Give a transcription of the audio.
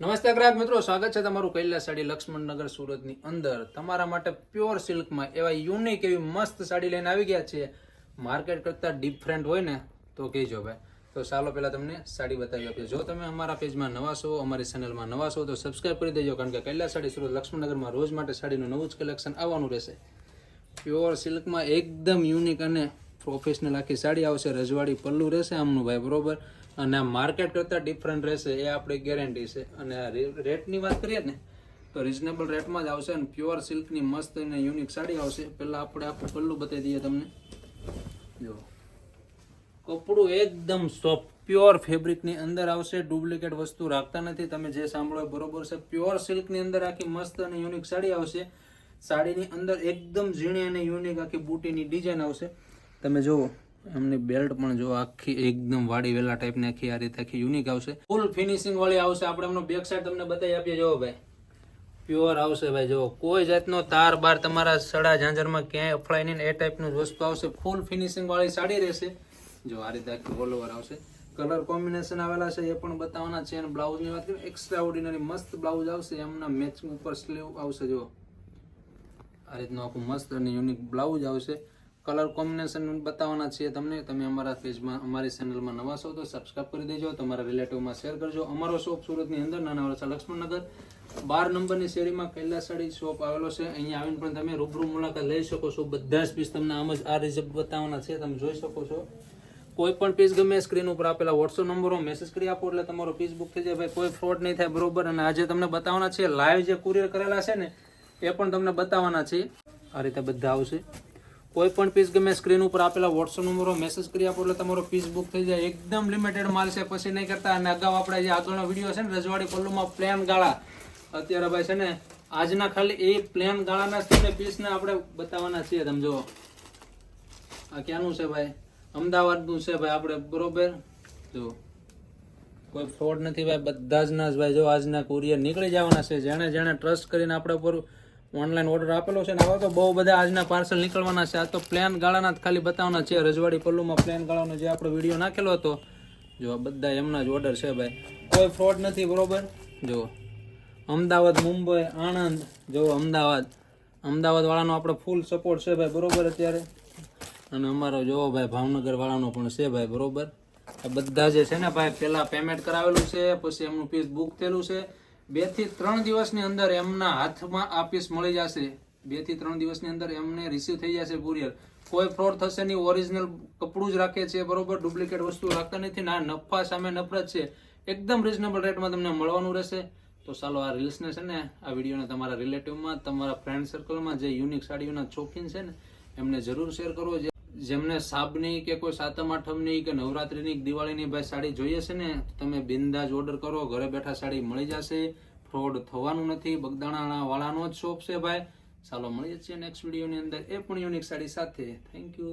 નમસ્તે ગ્રાહક મિત્રો, સ્વાગત છે તમારું કૈલાસ સાડી લક્ષ્મણનગર સુરતની અંદર. તમારા માટે પ્યોર સિલ્કમાં એવા યુનિક એવી મસ્ત સાડી લઈને આવી ગયા છીએ. માર્કેટ કરતાં ડિફરન્ટ હોય ને, તો કહેજો ભાઈ. તો ચાલો પહેલાં તમને સાડી બતાવી આપીએ. જો તમે અમારા પેજમાં નવા છો, અમારી ચેનલમાં નવા છો, તો સબસ્ક્રાઈબ કરી દેજો, કારણ કે કૈલાસ સાડી સુરત લક્ષ્મણનગરમાં રોજ માટે સાડીનું નવું જ કલેક્શન આવવાનું રહેશે. પ્યોર સિલ્કમાં એકદમ યુનિક અને પ્રોફેશનલ આખી સાડી આવશે. રજવાડી પલ્લું રહેશે આમનું ભાઈ, બરોબર? અને માર્કેટ કરતાં ડિફરન્ટ રહેશે, એ આપણી ગેરંટી છે. અને રેટની વાત કરીએ ને, તો રિઝનેબલ રેટમાં જ આવશે અને પ્યોર સિલ્કની મસ્ત અને યુનિક સાડી આવશે. પહેલાં આપણે આપણું પલ્લું બતાવી દઈએ તમને. જો કપડું એકદમ સોફ્ટ પ્યોર ફેબ્રિકની અંદર આવશે. ડુપ્લિકેટ વસ્તુ રાખતા નથી. તમે જે સાંભળો બરોબર છે. પ્યોર સિલ્કની અંદર આખી મસ્ત અને યુનિક સાડી આવશે. સાડીની અંદર એકદમ ઝીણી અને યુનિક આખી બુટીની ડિઝાઇન આવશે. તમે જુઓ. એમની બેલ્ટ પણ જો આખી એકદમ વાડી વેલા ટાઈપની આખી આ રીતે આખી યુનિક આવશે. ફૂલ ફિનિશિંગ વાળી આવશે. આપણે એમનો બેક સાઈડ તમને બતાવી આપીએ. જો ભાઈ પ્યોર આવશે ભાઈ. જો કોઈ જાતનો તાર બાર તમારા સડા ઝાંઝરમાં ક્યાંય અફળાય નહીં એ ટાઈપનું વસ્તુ આવશે. ફૂલ ફિનિશિંગ વાળી સાડી રહેશે. જો આ રીતે આખી ઓલ ઓવર આવશે. કલર કોમ્બિનેશન આવેલા છે, એ પણ બતાવવાના છે. અને બ્લાઉઝની વાત કરીએ એક્સ્ટ્રા ઓર્ડિનરી મસ્ત બ્લાઉઝ આવશે. એમના મેચિંગ ઉપર સ્લીવ આવશે. જો આ રીતનું આખું મસ્ત અને યુનિક બ્લાઉઝ આવશે. કલર કોમ્બિનેશન બતાવવાના છે તમને. તમે અમારા પેજમાં, અમારી ચેનલમાં નવા છો તો સબસ્ક્રાઇબ કરી દેજો. તમારા રિલેટિવમાં શેર કરજો. અમારો શોપ સુરતની અંદર, નાના વરસા લક્ષ્મણનગર. બાર નંબરની શેરીમાં કૈલાસ શોપ આવેલો છે. અહીંયા આવીને પણ તમે રૂબરૂ મુલાકાત લઈ શકો છો. બધા જ પીસ તમને આમ જ આ રિઝલ્ટ બતાવવાના છે. તમે જોઈ શકો છો. કોઈ પણ પીસ ગમે સ્ક્રીન ઉપર આપેલા વોટ્સઅપ નંબરો મેસેજ કરી આપો એટલે તમારો પીસ બુક થઈ જાય. ભાઈ, કોઈ ફ્રોડ નહીં થાય, બરોબર? અને આજે તમને બતાવવાના છે લાઈવ જે કુરિયર કરેલા છે ને, એ પણ તમને બતાવવાના છે. આ રીતે બધા આવશે. કોઈ પણ પીસ ગમે સ્ક્રીન ઉપર આપેલા વોટ્સઅપ નંબરો મેસેજ કરી આપો એટલે તમારો પીસ બુક થઈ જાય. એકદમ લિમિટેડ માલ છે, પછી નહીં કરતા. અને અગાઉ આપણે જે આગળનો વીડિયો છે ને, રજવાડી પલ્લુમાં પ્લેન ગાળા. અત્યારે ભાઈ છે ને, આજના ખાલી એ પ્લેન ગાળાના છે પીસને આપણે બતાવવાના છીએ. તમે જુઓ. આ ક્યાંનું છે ભાઈ? અમદાવાદનું છે ભાઈ આપણે, બરોબર? જો કોઈ ફ્રોડ નથી ભાઈ, બધા જ ના ભાઈ. જો આજના કુરિયર નીકળી જવાના છે, જેણે જેણે ટ્રસ્ટ કરીને આપણા ઉપર ઓનલાઈન ઓર્ડર આપેલો છે ને આવા તો બહુ બધા આજના પાર્સલ નીકળવાના છે. આ તો પ્લેન ગાળાના જ ખાલી બતાવવાના છે. રજવાડી પલ્લુમાં પ્લેન ગાળાનો જે આપણો વીડિયો નાખેલો હતો. જો બધા એમના જ ઓર્ડર છે ભાઈ. કોઈ ફ્રોડ નથી, બરોબર? જો અમદાવાદ, મુંબઈ, આણંદ, જો અમદાવાદ. અમદાવાદ વાળાનો આપણો ફૂલ સપોર્ટ છે ભાઈ, બરોબર અત્યારે? અને અમારો જોવો ભાઈ ભાવનગર વાળાનો પણ છે ભાઈ, બરોબર? બધા જે છે ને ભાઈ પહેલાં પેમેન્ટ કરાવેલું છે, પછી એમનું પીસ બુક થયેલું છે. બેથી ત્રણ દિવસની અંદર એમના હાથમાં આ પીસ મળી જશે. બેથી ત્રણ દિવસની અંદર એમને રિસીવ થઈ જશે કુરિયર કોઈ ફ્રોડ થશે નહીં ઓરિજિનલ કપડું જ રાખે છે, બરોબર ડુપ્લિકેટ વસ્તુ રાખતા નથી, ના, નફા સામે નફરત છે. એકદમ રિઝનેબલ રેટમાં તમને મળવાનું રહેશે. તો ચાલો આ રીલ્સને છે ને, આ વિડીયોને તમારા રિલેટિવમાં તમારા ફ્રેન્ડ સર્કલમાં જે યુનિક સાડીઓના શોખીન છે ને, એમને જરૂર શેર કરવો જે- જેમને સાબની કે કોઈ સાતમ આઠમની કે નવરાત્રિની દિવાળીની ભાઈ સાડી જોઈએ છે ને તમે બિંદાજ ઓર્ડર કરો, ઘરે બેઠા સાડી મળી જશે. ફ્રોડ થવાનું નથી બગદાણા વાળાનો જ શોપ છે ભાઈ. ચાલો મળીએ છીએ નેક્સ્ટ વિડીયોની અંદર. એ પણ યુનિક સાડી સાથે. Thank you